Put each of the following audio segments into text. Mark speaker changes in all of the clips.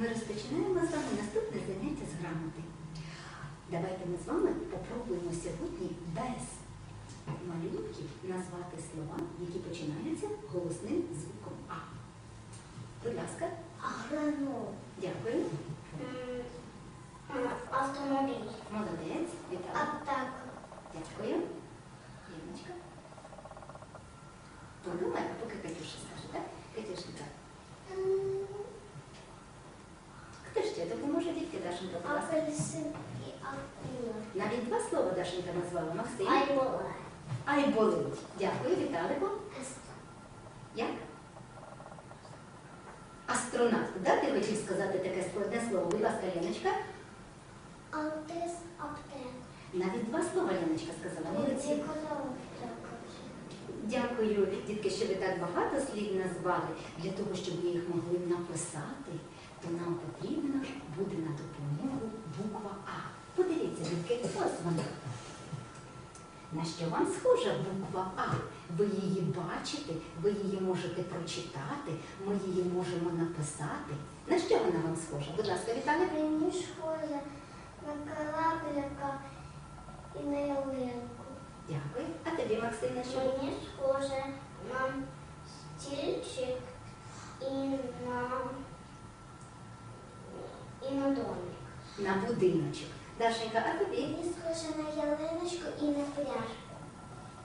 Speaker 1: ми розпочинаємо з вами наступне заняття з грамоти. Давайте ми з вами попробуємо сьогодні без малюнків назвати слова, які починаються голосним звуком А. Будь ласка,
Speaker 2: Агроном.
Speaker 1: дякую.
Speaker 2: Автомобіль.
Speaker 1: Молодець, вітаю.
Speaker 2: Аптека.
Speaker 1: Дякую. Яночка. Подумай, а поки Катюша скаже, так? Катюшенька,
Speaker 2: М,
Speaker 1: хто ще допоможе дітки Дашенька, будь ласка?
Speaker 2: Апельсин і акула.
Speaker 1: Навіть два назвала. Максим.
Speaker 2: Айбола.
Speaker 1: Айболить. Дякую, Віталику. Як? Астронавт. Да, ти хотів сказати таке складне слово? Будь ласка, Леночка.
Speaker 2: Антис аптека.
Speaker 1: Навіть два слова Леночка сказала. Молодці. Дякую, дітки, що ви так багато слів назвали. Для того, щоб ви їх могли написати, то нам потрібна буде на допомогу буква А. Подивіться, дітки, ось вона. На що вам схожа буква А? Ви її бачите, ви її можете прочитати, ми її можемо написати. На що вона вам схожа? Будь ласка, Віталій.
Speaker 2: Мені схоже на кораблика і на ялинку.
Speaker 1: Дякую. А тобі, Максим, на що?
Speaker 2: Мені схоже на стільчик і на і на домик.
Speaker 1: На будиночок. Дашенька, а тобі?
Speaker 2: Мені схоже на ялиночку і на пляж.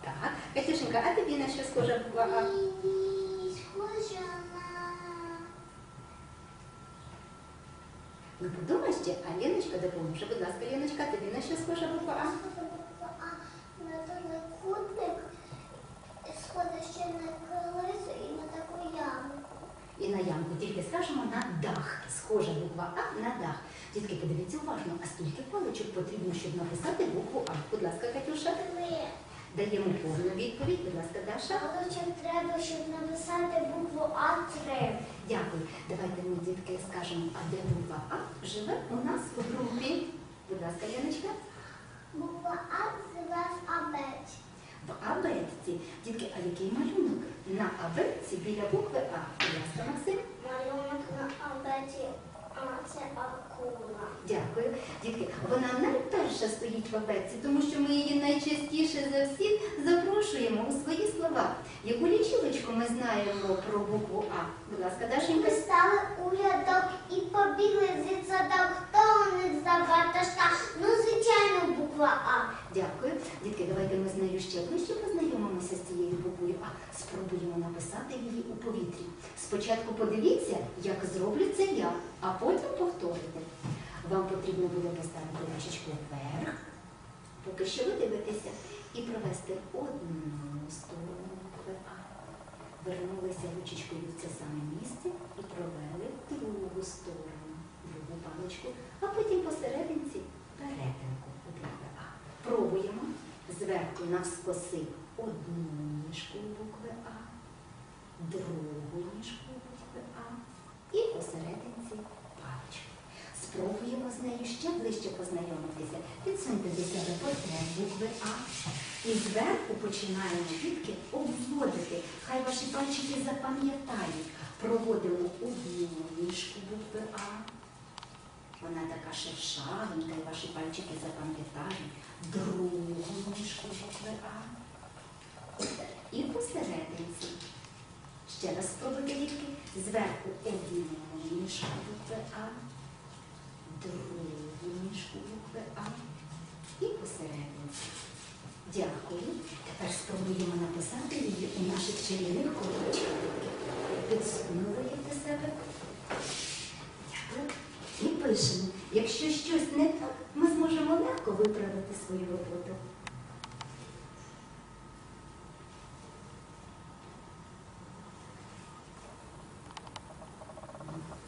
Speaker 1: Так. Катюшенька, а тобі на що схожа буква А?
Speaker 2: Мені схоже на
Speaker 1: Ну подумай ще, а Леночка допоможе. Будь ласка, Леночка, тобі на що схожа буква А?
Speaker 2: А на трикутник, схоже ще на колесо і на таку яму.
Speaker 1: І на ямку тільки скажемо на дах. Схожа буква А на дах. Дітки, подивіться уважно, а скільки паличок потрібно, щоб написати букву А? Будь ласка, Катюша.
Speaker 2: Три.
Speaker 1: Даємо повну відповідь. Будь ласка, Даша.
Speaker 2: Паличок треба, щоб написати букву А три.
Speaker 1: Дякую. Давайте ми, дітки, скажемо, а де буква А живе у нас у групі. Будь ласка, Леночка.
Speaker 2: Буква А живе в абеті.
Speaker 1: В абетці. Дітки, а який малюнок? На абетці біля букви А. Будь ласка, Максим.
Speaker 2: Малюнок на а це акула.
Speaker 1: Дякую. Дітки, вона найперша стоїть в абетці, тому що ми її найчастіше за всіх запрошуємо у свої слова. Яку лічилочку ми знаємо про букву А? Будь ласка, Дашенька.
Speaker 2: Ми стали у рядок і побігли зі садок. Хто у них за ватажка? Ну, звичайно, буква А.
Speaker 1: Дякую. Дітки, давайте ми з нею ще ближче познайомимося з цією буквою А. Спробуємо написати її у повітрі. Спочатку подивіться, як зроблю це я, а потім повторите. Вам потрібно буде поставити ручечку вверх, поки що ви дивитеся, і провести одну сторону букви А. Вернулися ручечкою в це саме місце і провели другу сторону, другу паличку, а потім посерединці перетинку у букви А. Пробуємо зверху навскоси одну ніжку букви А, другу ніжку букви А і посерединці паличку. Спробуємо з нею ще ближче познайомитися. Підсуньте до себе портрет букви А. І зверху починаємо дітки обводити. Хай ваші пальчики запам'ятають. Проводимо одну ніжку букви А. Вона така шершавенька, і ваші пальчики запам'ятають. Другу ніжку букви А. І посерединці. Ще раз спробуйте дітки. Зверху одну ніжку букви А, другу ніжку букви А і посерединці. Дякую. Тепер спробуємо написати її у наших чарівних колочках. Підсунули їх до себе. Дякую. І пишемо. Якщо щось не так, ми зможемо легко виправити свою роботу.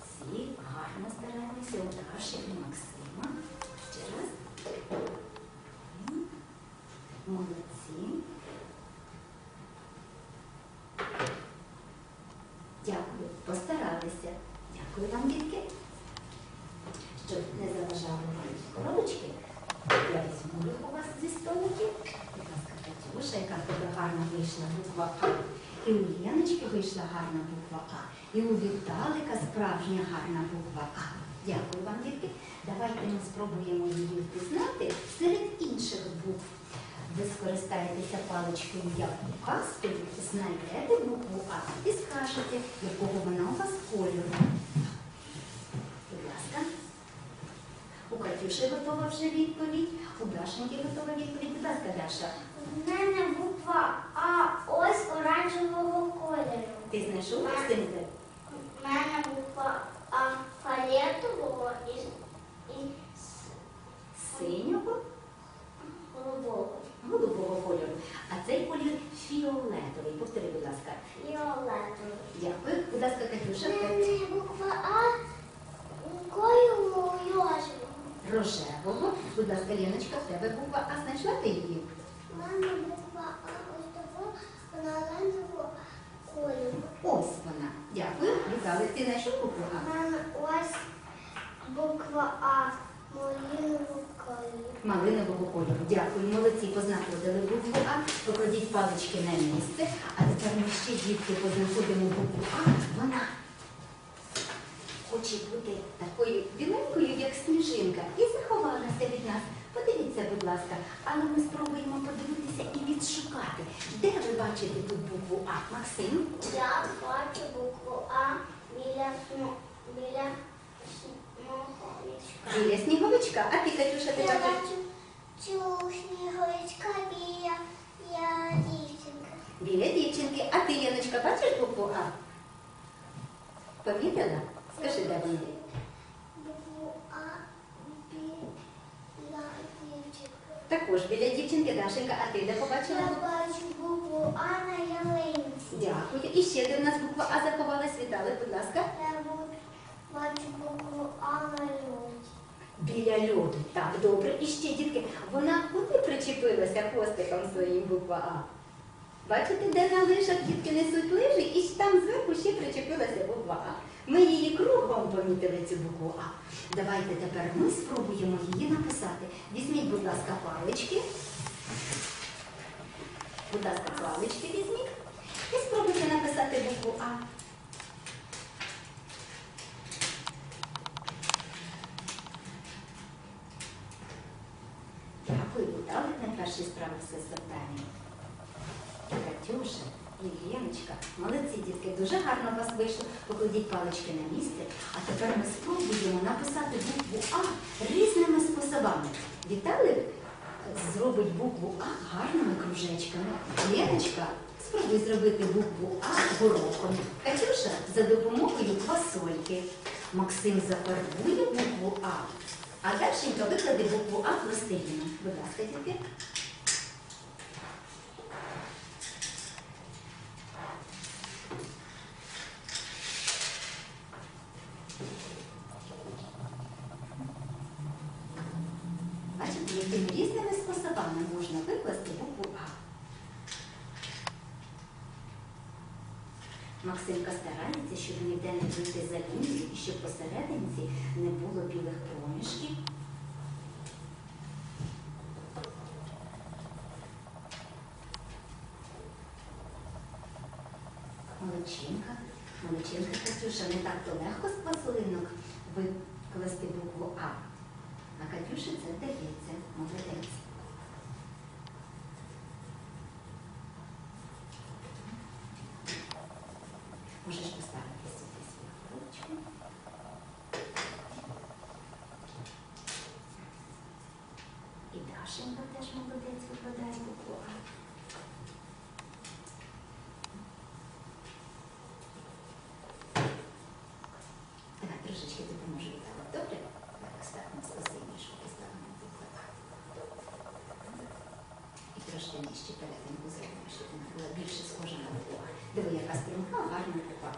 Speaker 1: Всі гарно і Максима. Ще раз. Молодці. Дякую, постаралися. Дякую вам, дітки. Щоб не заважали вам коробочки, я візьму їх у вас зі столиків. Будь ласка, Катюша, яка тебе гарна вийшла буква А. І у Леночки вийшла гарна буква А. І у Віталика справжня гарна буква А. Дякую вам, дітки. Давайте ми спробуємо її впізнати серед інших букв. Ви скористаєтеся паличкою як указкою, знайдете букву А і скажете, якого вона у вас кольору. Будь ласка. У Катюші готова вже відповідь, у Дашеньки готова відповідь. Будь ласка, Даша.
Speaker 2: У мене буква А ось оранжевого кольору.
Speaker 1: Ти знайшов Максимте?
Speaker 2: У мене буква А фіолетового і, і с-
Speaker 1: Синього,
Speaker 2: голубого.
Speaker 1: голубого кольору. А цей колір фіолетовий. Повтори, будь ласка.
Speaker 2: Фіолетовий.
Speaker 1: Дякую. Будь ласка,
Speaker 2: У
Speaker 1: Катюша.
Speaker 2: мене буква А кольору рожевого.
Speaker 1: Рожевого. Будь ласка, Леночка, в тебе буква А. Знайшла ти її?
Speaker 2: У мене буква А ось того оранжевого кольору.
Speaker 1: Ось вона. Дякую. Вітали. Ти знайшов букву
Speaker 2: У
Speaker 1: А?
Speaker 2: мене ось буква А малинового.
Speaker 1: Малинового кольору. Дякую. Молодці, познаходили букву А. Покладіть палички на місце. А тепер ми ще дітки познаходимо букву А. Вона хоче бути такою біленькою, як сніжинка, і заховалася від нас. Подивіться, будь ласка, але ми спробуємо подивитися і відшукати. Де ви бачите тут букву А? Максим?
Speaker 2: Я бачу букву А біля біля.
Speaker 1: Біля сніговичка. А ти, Катюша, ти
Speaker 2: Я
Speaker 1: бачиш?
Speaker 2: бачу цю сніговичка біля я дівчинка.
Speaker 1: Біля дівчинки. А ти, Яночка, бачиш букву А? Помітила? Скажи, де вона?
Speaker 2: Букву А біля дівчинка.
Speaker 1: Також біля дівчинки Дашенька, а ти де побачила?
Speaker 2: Я бачу букву А на ялинці.
Speaker 1: Дякую. І ще де в нас буква А заховалась. Вітали, будь ласка.
Speaker 2: Я бу- бачу букву А на льоді.
Speaker 1: Біля льоду. Так, добре. І ще, дітки, вона куди причепилася хвостиком своїм буква А? Бачите, де на лижах дітки несуть лижі, і там зверху ще причепилася буква А. Ми її кругом помітили цю букву А. Давайте тепер ми спробуємо її написати. Візьміть, будь ласка, палички. Будь ласка, палички візьміть. І спробуйте написати букву А. Дякую, Віталик з завданням. Катюша і Леночка, молодці дітки, дуже гарно вас вийшло. Покладіть палички на місце. А тепер ми спробуємо написати букву А різними способами. Віталик зробить букву А гарними кружечками. Леночка спробуй зробити букву А горохом. Катюша за допомогою квасольки. Максим зафарбує букву А. А Дашенька викладе букву А пластиліном. Будь ласка, дітки. Бачите, якими різними способами можна викласти букву А. Максимка старається, щоб ніде не вийти за лінію і щоб посерединці не було білих проміжків. Молодчинка. Молодчинка Катюша, не так-то легко з пасолинок викласти букву А. А Катюші це вдається. Молодець. Можеш поставити сюди свою ручку. І Дашенька теж молодець викладає букву А. Давай трошечки допоможу Віталик. Добре? Так, ставимо спасибі, що поставимо букву А. І нижче перетинку зробимо, щоб вона була більше схожа на букву Диви, яка стрімка, гарна буква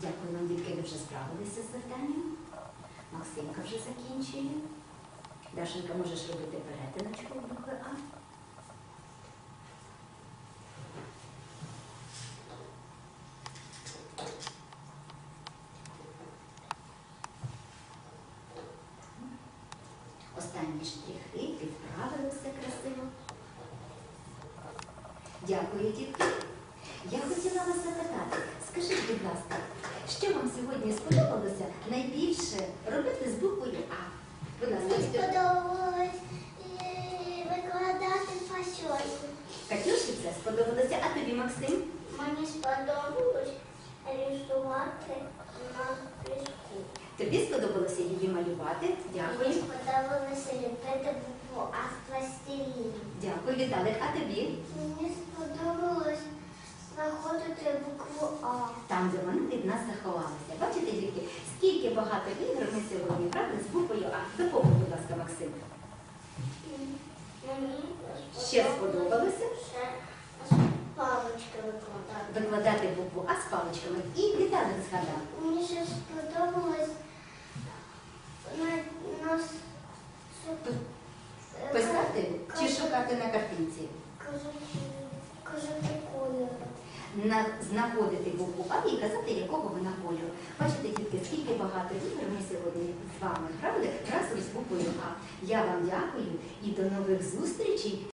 Speaker 1: Дякую вам, дітки, ви вже справилися з завданням. Максимка вже закінчує. Дашенька, можеш робити перетиночку в букви А. штрихи підправ. Поправили все красиво. Дякую, дітки. Я хотіла вас запитати, скажіть, будь ласка, що вам сьогодні сподобалося найбільше робити з буквою А? Будь ласка,
Speaker 2: Мені сподобалось е, викладати фасольку.
Speaker 1: Катюші це сподобалося, а тобі, Максим?
Speaker 2: Мені сподобалось рисувати на піску.
Speaker 1: Тобі сподобалося її малювати?
Speaker 2: Мені сподобалося ліпити букву А з пластиліну.
Speaker 1: Дякую, Віталик. А тобі?
Speaker 2: Мені сподобалось знаходити букву А.
Speaker 1: Там, де вони від нас заховалися. Бачите, дітки, скільки багато ігор ми сьогодні грали з буквою А. Доповню, будь ласка, Максим.
Speaker 2: Мені
Speaker 1: Ще сподобалося?
Speaker 2: ще палички викладати.
Speaker 1: Викладати букву А з паличками. І Віталик згадав.
Speaker 2: Мені ще сподобалось на, на с- е,
Speaker 1: Писати шукати на картинці?
Speaker 2: кажучи кольору.
Speaker 1: Знаходити букву А і казати, якого вона кольору. Бачите, дітки, скільки багато ігор ми сьогодні з вами грали разом з буквою А. Я вам дякую і до нових зустрічей